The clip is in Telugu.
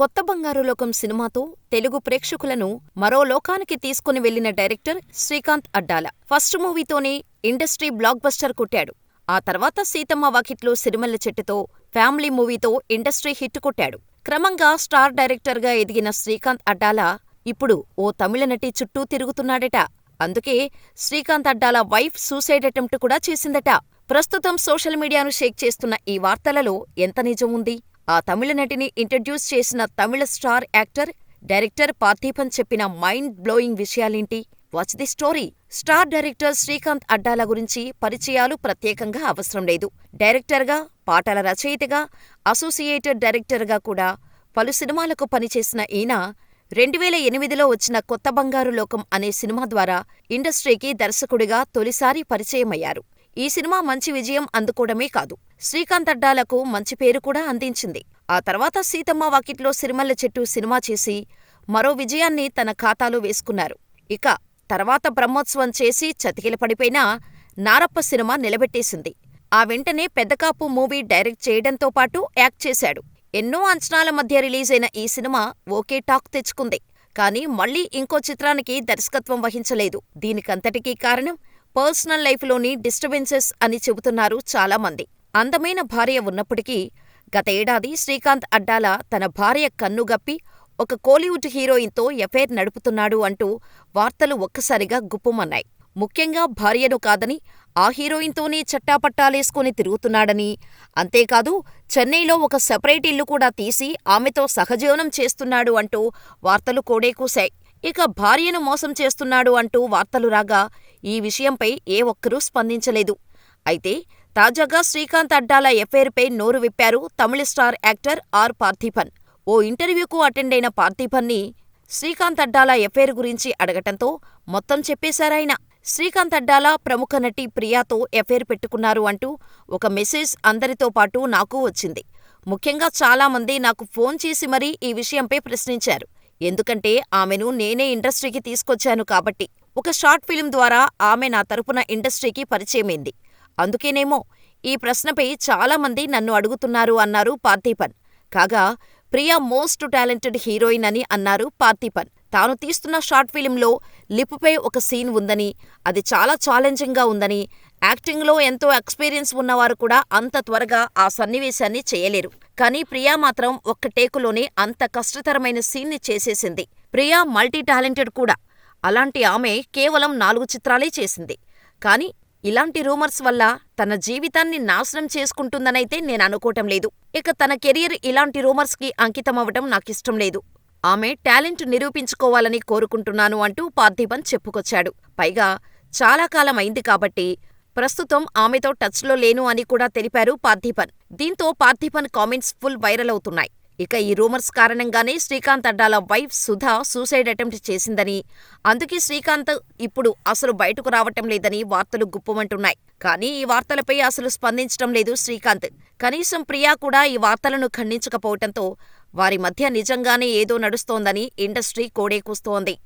కొత్త బంగారు లోకం సినిమాతో తెలుగు ప్రేక్షకులను మరో లోకానికి తీసుకుని వెళ్ళిన డైరెక్టర్ శ్రీకాంత్ అడ్డాల. ఫస్ట్ మూవీతోనే ఇండస్ట్రీ బ్లాక్ బస్టర్ కొట్టాడు. ఆ తర్వాత సీతమ్మ వాకిట్లో సిరిమల్ల చెట్టుతో, ఫ్యామిలీ మూవీతో ఇండస్ట్రీ హిట్ కొట్టాడు. క్రమంగా స్టార్ డైరెక్టర్గా ఎదిగిన శ్రీకాంత్ అడ్డాల ఇప్పుడు ఓ తమిళ నటి చుట్టూ తిరుగుతున్నాడట. అందుకే Srikanth Addala wife suicide attempt కూడా చేసిందట. ప్రస్తుతం సోషల్ మీడియాను షేక్ చేస్తున్న ఈ వార్తలలో ఎంత నిజం ఉంది? ఆ తమిళ నటిని ఇంట్రడ్యూస్ చేసిన Tamil star actor, director Parthiban చెప్పిన mind blowing విషయాలేంటి? Watch the story. Star director Srikanth Addala గురించి పరిచయాలు ప్రత్యేకంగా అవసరం లేదు. డైరెక్టర్గా, పాటల రచయితగా, అసోసియేటెడ్ డైరెక్టర్గా కూడా పలు సినిమాలకు పనిచేసిన ఈయన రెండువేల ఎనిమిదిలో వచ్చిన కొత్త బంగారు లోకం అనే సినిమా ద్వారా ఇండస్ట్రీకి దర్శకుడిగా తొలిసారి పరిచయమయ్యారు. ఈ సినిమా మంచి విజయం అందుకోవడమే కాదు, శ్రీకాంత్ అడ్డాలకు మంచి పేరు కూడా అందించింది. ఆ తర్వాత సీతమ్మ వాకిట్లో సిరిమల్లె చెట్టు సినిమా చేసి మరో విజయాన్ని తన ఖాతాలో వేసుకున్నారు. ఇక తర్వాత బ్రహ్మోత్సవం చేసి చతికిలపడిపోయినా నారప్ప సినిమా నిలబెట్టేసింది. ఆ వెంటనే పెద్దకాపు మూవీ డైరెక్ట్ చేయడంతో పాటు యాక్ట్ చేశాడు. ఎన్నో అంచనాల మధ్య రిలీజైన ఈ సినిమా ఓకే టాక్ తెచ్చుకుంది. కానీ మళ్ళీ ఇంకో చిత్రానికి దర్శకత్వం వహించలేదు. దీనికంతటికీ కారణం పర్సనల్ లైఫ్లోని డిస్టర్బెన్సెస్ అని చెబుతున్నారు చాలామంది. అందమైన భార్య ఉన్నప్పటికీ గతేడాది శ్రీకాంత్ అడ్డాల తన భార్య కన్నుగప్పి ఒక కోలీవుడ్ హీరోయిన్తో ఎఫైర్ నడుపుతున్నాడు అంటూ వార్తలు ఒక్కసారిగా గుప్పుమన్నాయి. ముఖ్యంగా భార్యను కాదని ఆ హీరోయిన్తోనే చట్టాపట్టాలేసుకుని తిరుగుతున్నాడని, అంతేకాదు చెన్నైలో ఒక సెపరేట్ ఇల్లు కూడా తీసి ఆమెతో సహజీవనం చేస్తున్నాడు అంటూ వార్తలు కోడేకూశాయి. ఇక భార్యను మోసం చేస్తున్నాడు అంటూ వార్తలు రాగా ఈ విషయంపై ఏ ఒక్కరూ స్పందించలేదు. అయితే తాజాగా శ్రీకాంత్ అడ్డాల ఎఫైర్పై నోరు విప్పారు Tamil star actor R Parthiban. ఓ ఇంటర్వ్యూకు అటెండైన పార్థిపన్ని శ్రీకాంత్ అడ్డాల ఎఫైర్ గురించి అడగటంతో మొత్తం చెప్పేశారాయన. శ్రీకాంత్ అడ్డాల ప్రముఖ నటి ప్రియాతో ఎఫైర్ పెట్టుకున్నారు అంటూ ఒక మెసేజ్ అందరితో పాటు నాకూ వచ్చింది. ముఖ్యంగా చాలామంది నాకు ఫోన్ చేసి మరీ ఈ విషయంపై ప్రశ్నించారు. ఎందుకంటే ఆమెను నేనే ఇండస్ట్రీకి తీసుకొచ్చాను కాబట్టి. ఒక షార్ట్ ఫిల్మ్ ద్వారా ఆమె నా తరపున ఇండస్ట్రీకి పరిచయమైంది. అందుకేనేమో ఈ ప్రశ్నపై చాలామంది నన్ను అడుగుతున్నారు అన్నారు పార్థీపన్ కాగా ప్రియా మోస్ట్ టాలెంటెడ్ హీరోయిన్ అని అన్నారు పార్థీపన్ తాను తీస్తున్న షార్ట్ ఫిలింలో లిప్పై ఒక సీన్ ఉందని, అది చాలా ఛాలెంజింగ్గా ఉందని, యాక్టింగ్లో ఎంతో ఎక్స్పీరియన్స్ ఉన్నవారు కూడా అంత త్వరగా ఆ సన్నివేశాన్ని చేయలేరు. కానీ ప్రియా మాత్రం ఒక్క టేకులోనే అంత కష్టతరమైన సీన్ని చేసేసింది. ప్రియా మల్టీ టాలెంటెడ్ కూడా. అలాంటి ఆమె కేవలం నాలుగు చిత్రాలే చేసింది. కానీ ఇలాంటి రూమర్స్ వల్ల తన జీవితాన్ని నాశనం చేసుకుంటుందనైతే నేను అనుకోవటం లేదు. ఇక తన కెరియర్ ఇలాంటి రూమర్స్కి అంకితమవ్వటం నాకిష్టం లేదు. ఆమె టాలెంట్ నిరూపించుకోవాలని కోరుకుంటున్నాను అంటూ పార్థిపన్ చెప్పుకొచ్చాడు. పైగా చాలా కాలం అయింది కాబట్టి ప్రస్తుతం ఆమెతో టచ్లో లేను అని కూడా తెలిపారు పార్థిపన్. దీంతో పార్థిపన్ కామెంట్స్ ఫుల్ వైరల్ అవుతున్నాయి. ఇక ఈ రూమర్స్ కారణంగానే Srikanth Addala wife Sudha suicide attempt చేసిందని, అందుకే శ్రీకాంత్ ఇప్పుడు అసలు బయటకు రావటం లేదని వార్తలు గుప్పమంటున్నాయి కానీ ఈ వార్తలపై అసలు స్పందించటం లేదు శ్రీకాంత్. కనీసం ప్రియా కూడా ఈ వార్తలను ఖండించకపోవటంతో వారి మధ్య నిజంగానే ఏదో నడుస్తోందని ఇండస్ట్రీ కోడేకూస్తోంది.